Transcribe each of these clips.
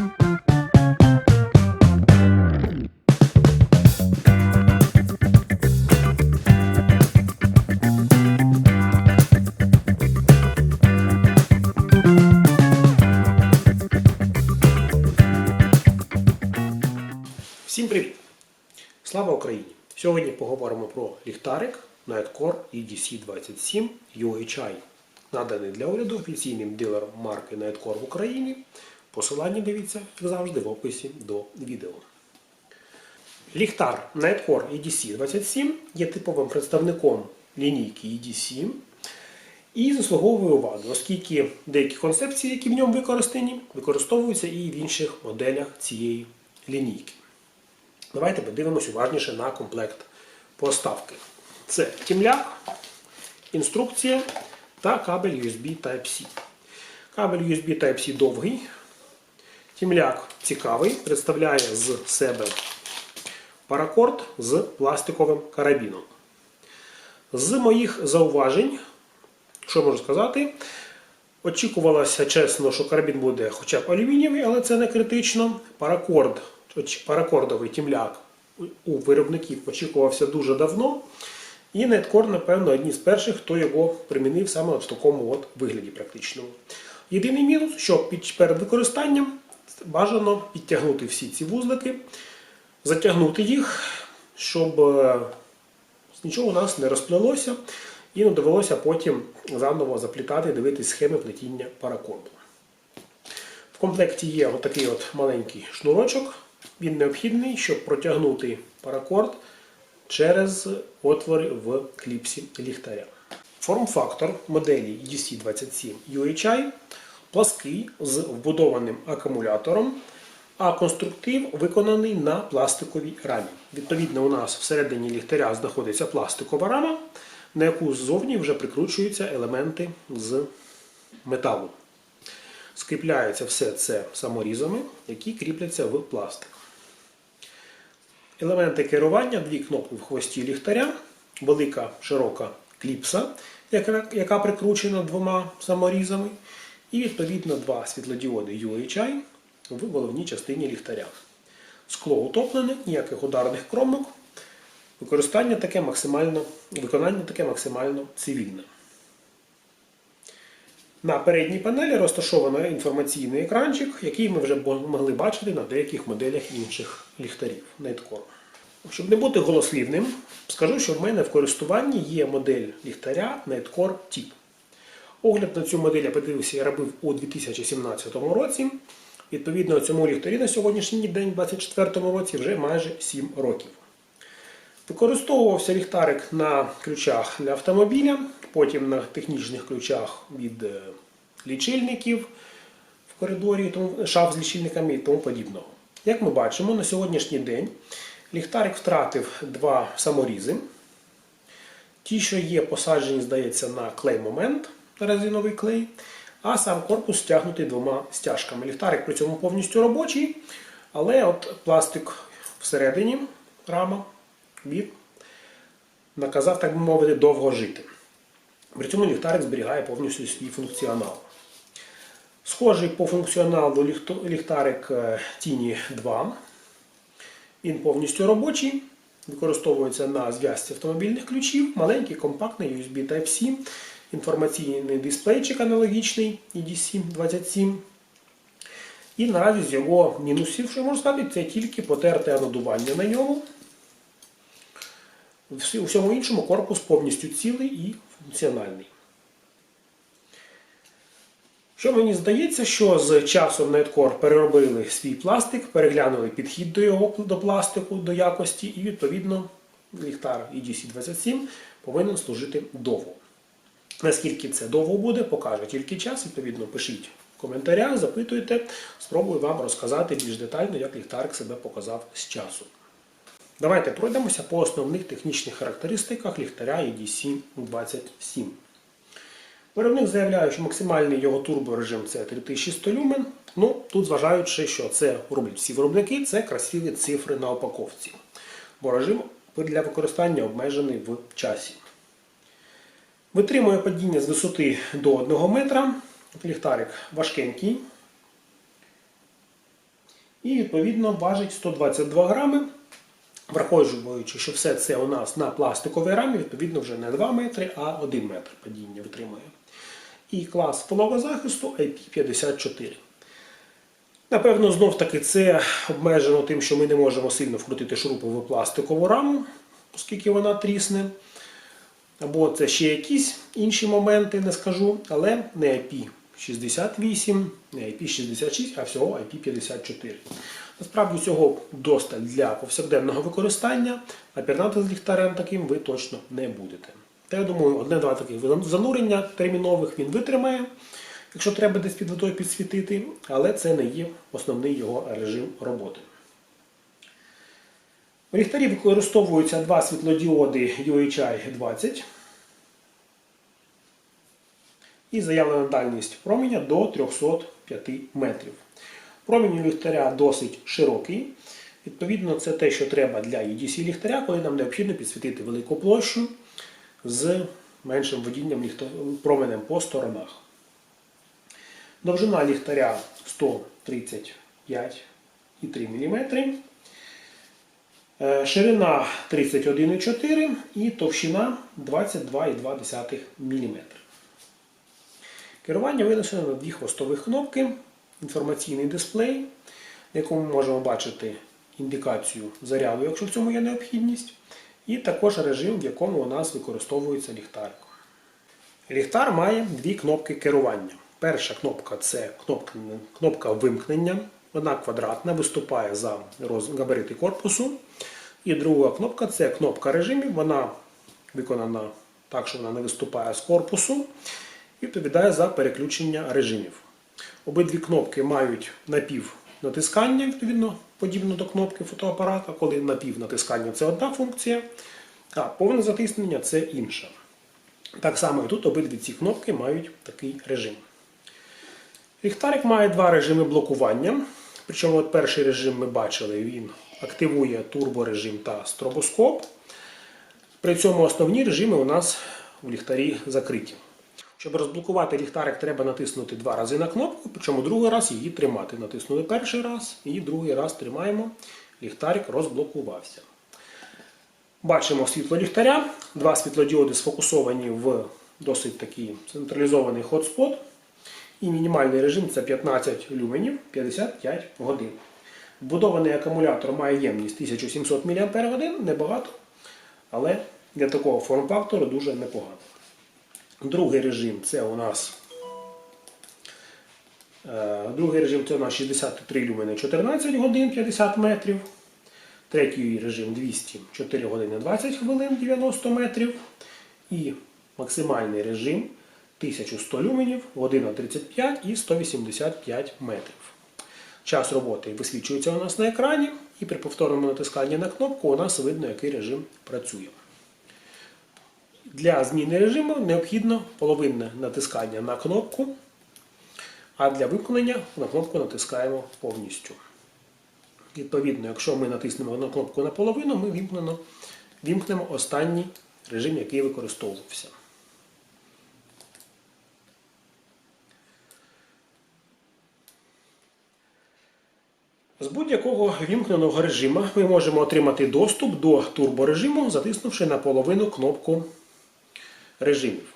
Всім привіт! Слава Україні! Сьогодні поговоримо про ліхтарик Nightcore EDC27 UHI, наданий для огляду офіційним дилером марки Nightcore в Україні. Посилання дивіться, як завжди, в описі до відео. Ліхтар Nightcore EDC27 є типовим представником лінійки EDC і заслуговує уваги, оскільки деякі концепції, які в ньому використані, використовуються і в інших моделях цієї лінійки. Давайте подивимось уважніше на комплект поставки. Це тімляк, інструкція та кабель USB Type-C. Кабель USB Type-C довгий. Тімляк цікавий, представляє з себе паракорд з пластиковим карабіном. З моїх зауважень, що можу сказати, очікувалося чесно, що карабін буде хоча б алюмінієвий, але це не критично. Паракорд паракордовий тімляк у виробників очікувався дуже давно. І Неткор, напевно, одні з перших, хто його примінив саме в такому от вигляді практичному. Єдиний мінус, що під, перед використанням бажано підтягнути всі ці вузлики, затягнути їх, щоб е, нічого у нас не розплелося і не довелося потім заново заплітати, дивитись схеми плетіння паракорду. В комплекті є отакий от маленький шнурочок. Він необхідний, щоб протягнути паракорд через отвори в кліпсі ліхтаря. Форм-фактор моделі EDC27 UHI плаский з вбудованим акумулятором, а конструктив виконаний на пластиковій рамі. Відповідно, у нас всередині ліхтаря знаходиться пластикова рама, на яку ззовні вже прикручуються елементи з металу. Скріпляється все це саморізами, які кріпляться в пластик. Елементи керування, дві кнопки в хвості ліхтаря, велика широка кліпса, яка, прикручена двома саморізами, і відповідно два світлодіоди UHI в головній частині ліхтаря. Скло утоплене, ніяких ударних кромок. Використання таке максимально, виконання таке максимально цивільне. На передній панелі розташовано інформаційний екранчик, який ми вже могли бачити на деяких моделях інших ліхтарів Nightcore. Щоб не бути голослівним, скажу, що в мене в користуванні є модель ліхтаря Nightcore Tip. Огляд на цю модель я подивився, я робив у 2017 році. Відповідно, цьому ліхтарі на сьогоднішній день, у 2024 році, вже майже 7 років. Використовувався ліхтарик на ключах для автомобіля, потім на технічних ключах від е, лічильників в коридорі, шаф з лічильниками і тому подібного. Як ми бачимо, на сьогоднішній день ліхтарик втратив два саморізи. Ті, що є посаджені, здається, на клей-момент, резиновий клей, а сам корпус стягнутий двома стяжками. Ліхтарик при цьому повністю робочий, але от пластик всередині рама він наказав, так би мовити, довго жити. При цьому ліхтарик зберігає повністю свій функціонал. Схожий по функціоналу ліхтарик Tini 2. Він повністю робочий, використовується на зв'язці автомобільних ключів, маленький, компактний USB Type-C, інформаційний дисплейчик аналогічний EDC27. І наразі з його мінусів, що можна сказати, це тільки потерте надування на ньому. У всьому іншому корпус повністю цілий і функціональний. Що мені здається, що з часом Netcore переробили свій пластик, переглянули підхід до його до пластику, до якості, і, відповідно, ліхтар EDC27 повинен служити довго. Наскільки це довго буде, покаже тільки час. Відповідно, пишіть в коментарях, запитуйте, спробую вам розказати більш детально, як ліхтарик себе показав з часу. Давайте пройдемося по основних технічних характеристиках ліхтаря EDC27. Виробник заявляє, що максимальний його турборежим це 3100 люмен. Ну, Тут зважаючи, що це роблять всі виробники, це красиві цифри на упаковці. Бо режим для використання обмежений в часі. Витримує падіння з висоти до 1 метра. Ліхтарик важкенький. І відповідно важить 122 грами. Враховуючи, що все це у нас на пластиковій рамі, відповідно вже не 2 метри, а 1 метр падіння витримує. І клас захисту IP54. Напевно, знов таки це обмежено тим, що ми не можемо сильно вкрутити шурупи в пластикову раму, оскільки вона трісне. Або це ще якісь інші моменти, не скажу, але не IP68, не IP66, а всього IP54. Насправді цього досталь для повсякденного використання, а пірнати з ліхтарем таким ви точно не будете. Та я думаю, одне-два таких занурення термінових він витримає, якщо треба десь під водою підсвітити, але це не є основний його режим роботи. У ліхтарі використовуються два світлодіоди UHI 20 і заявлена дальність променя до 305 метрів. Промінь ліхтаря досить широкий. Відповідно, це те, що треба для EDC ліхтаря, коли нам необхідно підсвітити велику площу з меншим водінням променем по сторонах. Довжина ліхтаря 135,3 мм. Е, ширина 31,4 і товщина 22,2 мм. Керування винесено на дві хвостових кнопки, інформаційний дисплей, на якому ми можемо бачити індикацію заряду, якщо в цьому є необхідність, і також режим, в якому у нас використовується ліхтарик. Ліхтар має дві кнопки керування. Перша кнопка це кнопка вимкнення. Вона квадратна, виступає за габарити корпусу. І друга кнопка це кнопка режимів. Вона виконана так, що вона не виступає з корпусу і відповідає за переключення режимів. Обидві кнопки мають напів натискання, відповідно, подібно до кнопки фотоапарата, коли напів натискання це одна функція, а повне затиснення це інша. Так само і тут обидві ці кнопки мають такий режим. Ліхтарик має два режими блокування. Причому от перший режим ми бачили, він активує турборежим та стробоскоп. При цьому основні режими у нас в ліхтарі закриті. Щоб розблокувати ліхтарик, треба натиснути два рази на кнопку, причому другий раз її тримати. Натиснули перший раз і другий раз тримаємо. Ліхтарик розблокувався. Бачимо світло ліхтаря. Два світлодіоди сфокусовані в досить такий централізований хотспот. І мінімальний режим це 15 люменів 55 годин. Вбудований акумулятор має ємність 1700 мАч, небагато, але для такого форм-фактору дуже непогано. Другий режим це у нас е, другий режим це у нас 63 люмени 14 годин 50 метрів. Третій режим 204 години 20 хвилин 90 метрів. І максимальний режим 1100 люменів, година 35 і 185 метрів. Час роботи висвічується у нас на екрані, і при повторному натисканні на кнопку у нас видно, який режим працює. Для зміни режиму необхідно половинне натискання на кнопку, а для вимкнення на кнопку натискаємо повністю. Відповідно, якщо ми натиснемо на кнопку наполовину, ми вімкнемо останній режим, який використовувався. З будь-якого вімкненого режиму ми можемо отримати доступ до турборежиму, затиснувши наполовину кнопку режимів.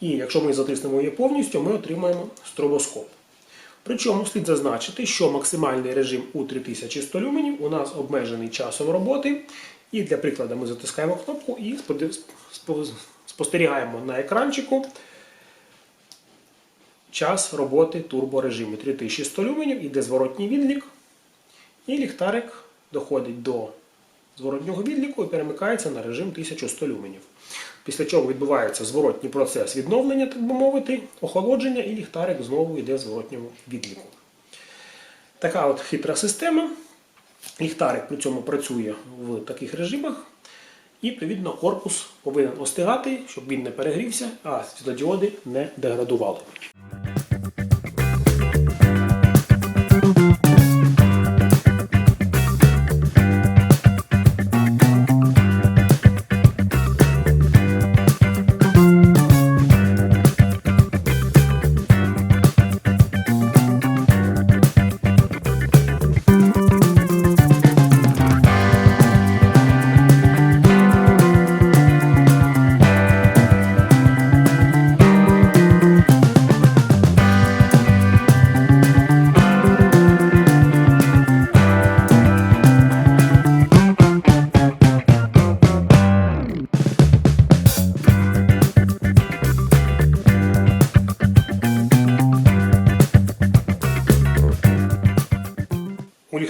І якщо ми затиснемо її повністю, ми отримаємо стробоскоп. Причому слід зазначити, що максимальний режим у 3100 люменів у нас обмежений часом роботи. І для прикладу ми затискаємо кнопку і спостерігаємо на екранчику час роботи турборежиму 3100 люменів, іде зворотній відлік. І ліхтарик доходить до зворотнього відліку і перемикається на режим 1100 люменів. Після чого відбувається зворотній процес відновлення, так би мовити, охолодження, і ліхтарик знову йде в зворотньому відліку. Така от хитра система. Ліхтарик при цьому працює в таких режимах. І, відповідно, корпус повинен остигати, щоб він не перегрівся, а світлодіоди не деградували.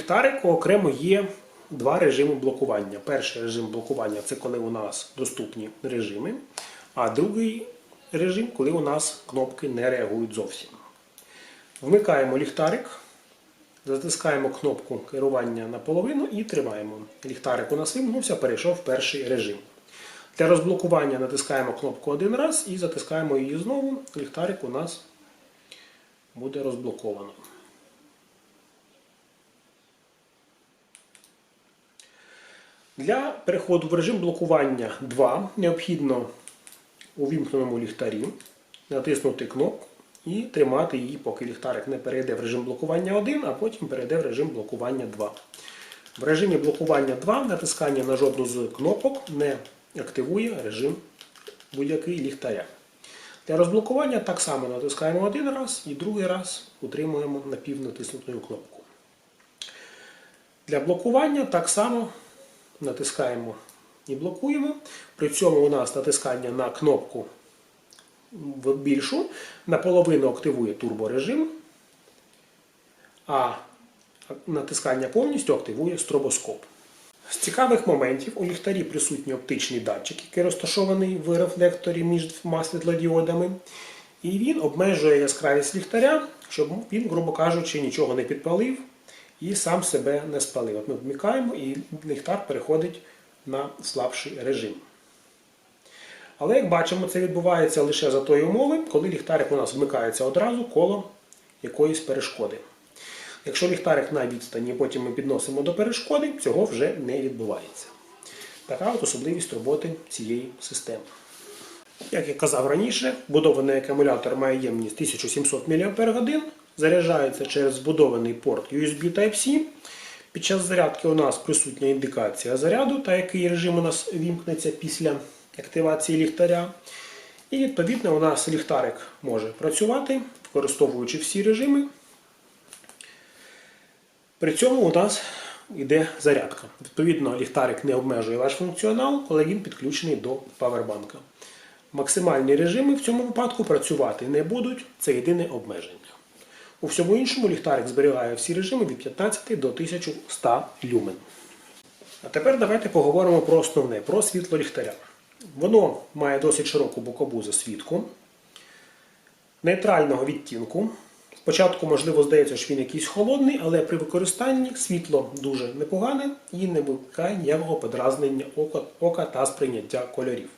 Ліхтарику окремо є два режими блокування. Перший режим блокування це коли у нас доступні режими, а другий режим, коли у нас кнопки не реагують зовсім. Вмикаємо ліхтарик, затискаємо кнопку керування наполовину і тримаємо. Ліхтарик у нас вимкнувся, перейшов в перший режим. Для розблокування натискаємо кнопку один раз і затискаємо її знову. Ліхтарик у нас буде розблоковано. Для переходу в режим блокування 2 необхідно у вімкненому ліхтарі натиснути кнопку і тримати її, поки ліхтарик не перейде в режим блокування 1, а потім перейде в режим блокування 2. В режимі блокування 2 натискання на жодну з кнопок не активує режим будь-який ліхтаря. Для розблокування так само натискаємо один раз і другий раз утримуємо напівнатиснутою кнопку. Для блокування так само натискаємо і блокуємо. При цьому у нас натискання на кнопку більшу наполовину активує турборежим, а натискання повністю активує стробоскоп. З цікавих моментів у ліхтарі присутній оптичний датчик, який розташований в рефлекторі між двома світлодіодами. І він обмежує яскравість ліхтаря, щоб він, грубо кажучи, нічого не підпалив і сам себе не спалив. От ми вмикаємо і ліхтар переходить на слабший режим. Але як бачимо, це відбувається лише за тої умови, коли ліхтарик у нас вмикається одразу коло якоїсь перешкоди. Якщо ліхтарик на відстані, потім ми підносимо до перешкоди, цього вже не відбувається. Така от особливість роботи цієї системи. Як я казав раніше, будований акумулятор має ємність 1700 мАч, заряджається через збудований порт USB Type-C. Під час зарядки у нас присутня індикація заряду та який режим у нас вімкнеться після активації ліхтаря. І відповідно у нас ліхтарик може працювати, використовуючи всі режими. При цьому у нас йде зарядка. Відповідно, ліхтарик не обмежує ваш функціонал, коли він підключений до павербанка. Максимальні режими в цьому випадку працювати не будуть, це єдине обмеження. У всьому іншому ліхтарик зберігає всі режими від 15 до 1100 люмен. А тепер давайте поговоримо про основне, про світло ліхтаря. Воно має досить широку бокову засвітку, нейтрального відтінку. Спочатку, можливо, здається, що він якийсь холодний, але при використанні світло дуже непогане і не викликає ніякого подразнення ока, ока та сприйняття кольорів.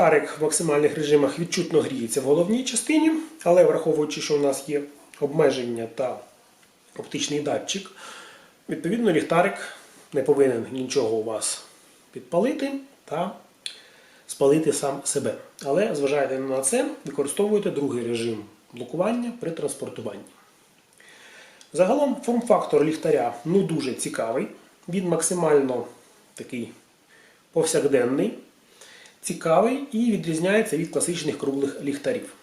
Ліхтарик в максимальних режимах відчутно гріється в головній частині, але враховуючи, що у нас є обмеження та оптичний датчик, відповідно ліхтарик не повинен нічого у вас підпалити та спалити сам себе. Але зважаєте на це, використовуєте другий режим блокування при транспортуванні. Загалом форм-фактор ліхтаря ну дуже цікавий. Він максимально такий повсякденний, цікавий і відрізняється від класичних круглих ліхтарів.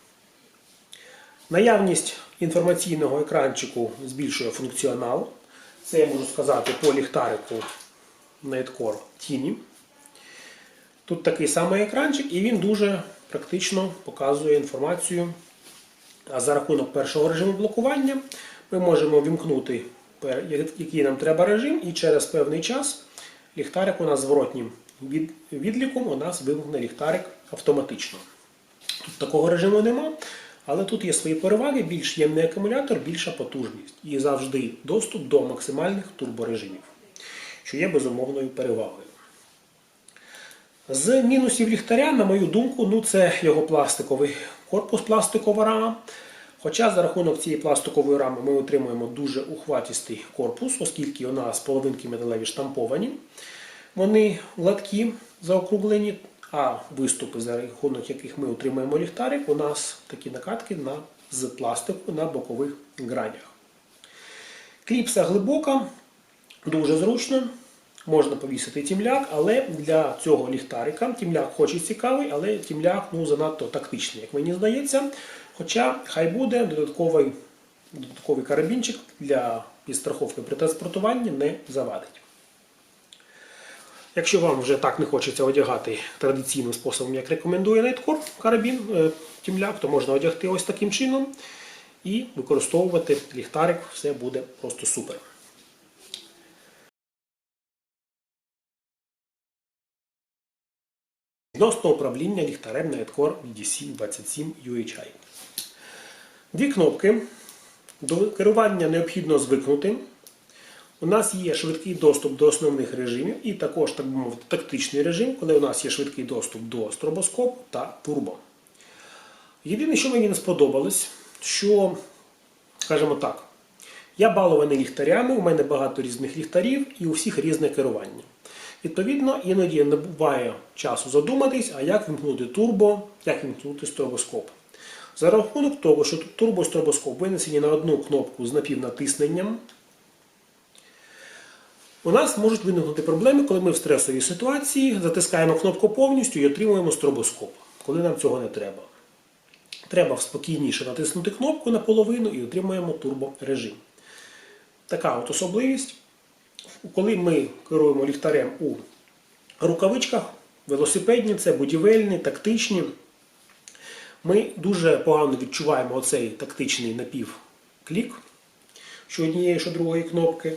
Наявність інформаційного екранчику збільшує функціонал. Це я можу сказати по ліхтарику Nightcore Tini. Тут такий самий екранчик, і він дуже практично показує інформацію. А за рахунок першого режиму блокування ми можемо вімкнути, який нам треба режим, і через певний час ліхтарик у нас зворотнім від, відліком у нас вимкне ліхтарик автоматично. Тут такого режиму нема, але тут є свої переваги, більш ємний акумулятор, більша потужність і завжди доступ до максимальних турборежимів. що є безумовною перевагою. З мінусів ліхтаря, на мою думку, ну це його пластиковий корпус, пластикова рама. Хоча за рахунок цієї пластикової рами ми отримуємо дуже ухватістий корпус, оскільки у нас половинки металеві штамповані. Вони гладкі, заокруглені, а виступи, за рахунок яких ми отримуємо ліхтарик, у нас такі накатки на, з пластику на бокових гранях. Кліпса глибока, дуже зручно. Можна повісити тімляк, але для цього ліхтарика тімляк хоч і цікавий, але тімляк ну, занадто тактичний, як мені здається. Хоча хай буде додатковий, додатковий карабінчик для підстраховки при транспортуванні не завадить. Якщо вам вже так не хочеться одягати традиційним способом, як рекомендує Nightcore карабін, е, тімляк, то можна одягти ось таким чином і використовувати ліхтарик, все буде просто супер. Відносно управління ліхтарем Nightcore EDC27 UHI. Дві кнопки. До керування необхідно звикнути. У нас є швидкий доступ до основних режимів і також, так би мовити, тактичний режим, коли у нас є швидкий доступ до стробоскопу та турбо. Єдине, що мені не сподобалось, що, скажімо так, я балований ліхтарями, у мене багато різних ліхтарів і у всіх різне керування. Відповідно, іноді не буває часу задуматись, а як вимкнути турбо, як вимкнути стробоскоп. За рахунок того, що тут турбо і стробоскоп винесені на одну кнопку з напівнатисненням, у нас можуть виникнути проблеми, коли ми в стресовій ситуації затискаємо кнопку повністю і отримуємо стробоскоп, коли нам цього не треба. Треба спокійніше натиснути кнопку наполовину і отримуємо турборежим. Така от особливість. Коли ми керуємо ліхтарем у рукавичках, велосипедні, це будівельні, тактичні, ми дуже погано відчуваємо оцей тактичний напівклік, що однієї, що другої кнопки.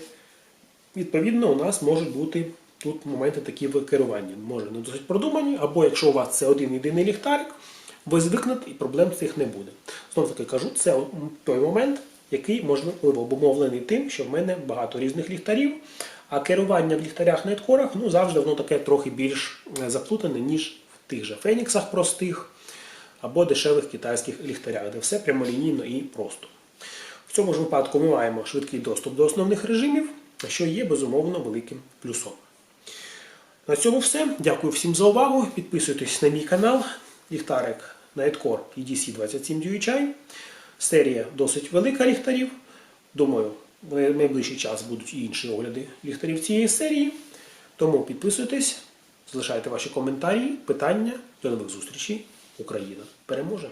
Відповідно, у нас можуть бути тут моменти такі в керуванні. Може не досить продумані, або якщо у вас це один єдиний ліхтарик, ви звикнете і проблем цих не буде. Знову таки кажу, це той момент, який можливо обумовлений тим, що в мене багато різних ліхтарів, а керування в ліхтарях найткорах ну, завжди воно таке трохи більш е, заплутане, ніж в тих же феніксах простих або дешевих китайських ліхтарях, де все прямолінійно і просто. В цьому ж випадку ми маємо швидкий доступ до основних режимів, що є безумовно великим плюсом. На цьому все. Дякую всім за увагу. Підписуйтесь на мій канал. Ліхтарик Nightcore EDC27 DHI. Серія досить велика ліхтарів. Думаю, в найближчий час будуть і інші огляди ліхтарів цієї серії. Тому підписуйтесь, залишайте ваші коментарі, питання. До нових зустрічей. Україна переможе!